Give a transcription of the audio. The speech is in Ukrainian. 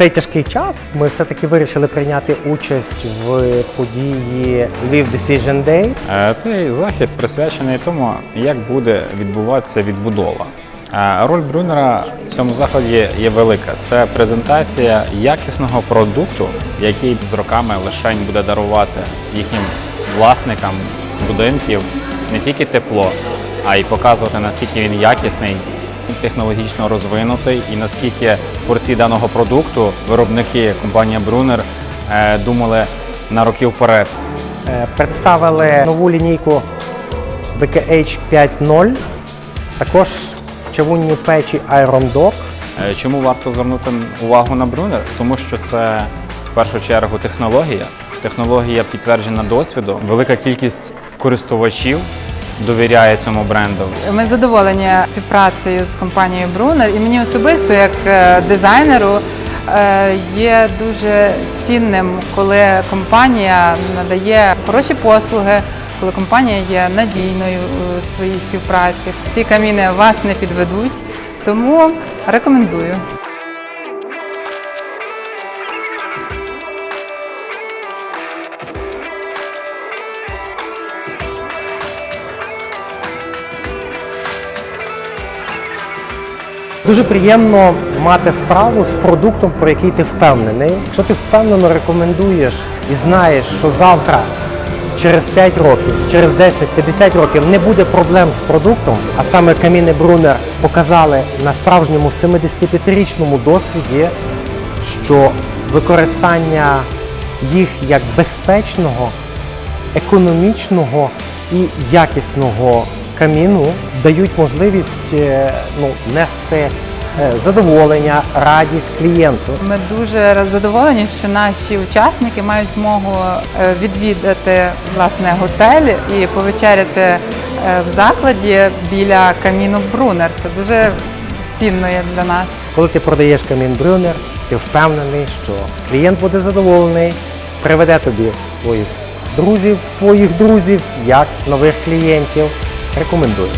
цей тяжкий час ми все-таки вирішили прийняти участь в події Lviv Decision Day. Е, Цей захід присвячений тому, як буде відбуватися відбудова. Е, Роль Брюнера в цьому заході є велика. Це презентація якісного продукту, який з роками лишень буде дарувати їхнім власникам будинків не тільки тепло, а й показувати наскільки він якісний, технологічно розвинутий і наскільки творці даного продукту, виробники компанія Брюнер, е, думали на роки вперед. Е, Представили нову лінійку BKH 5.0, також чавунні печі Iron Dog. Е, Чому варто звернути увагу на Брюнер? Тому що це в першу чергу технологія. Технологія підтверджена досвідом. Велика кількість користувачів довіряє цьому бренду. Ми задоволені співпрацею з компанією Brunner і мені особисто, як е, дизайнеру, е, є дуже цінним, коли компанія надає хороші послуги, коли компанія є надійною у своїй співпраці. Ці каміни вас не підведуть, тому рекомендую. Дуже приємно мати справу з продуктом, про який ти впевнений. Якщо ти впевнено рекомендуєш і знаєш, що завтра, через 5 років, через 10-50 років не буде проблем з продуктом, а саме каміни Брунер показали на справжньому 75-річному досвіді, що використання їх як безпечного, економічного і якісного каміну дають можливість е, ну, нести е, задоволення, радість клієнту. Ми дуже задоволені, що наші учасники мають змогу е, відвідати власне готель і повечеряти в закладі біля каміну Брунер. Це дуже цінно є для нас. Коли ти продаєш камін Брюнер, ти впевнений, що клієнт буде задоволений, приведе тобі твоїх друзів, своїх друзів, як нових клієнтів. Рекомендую.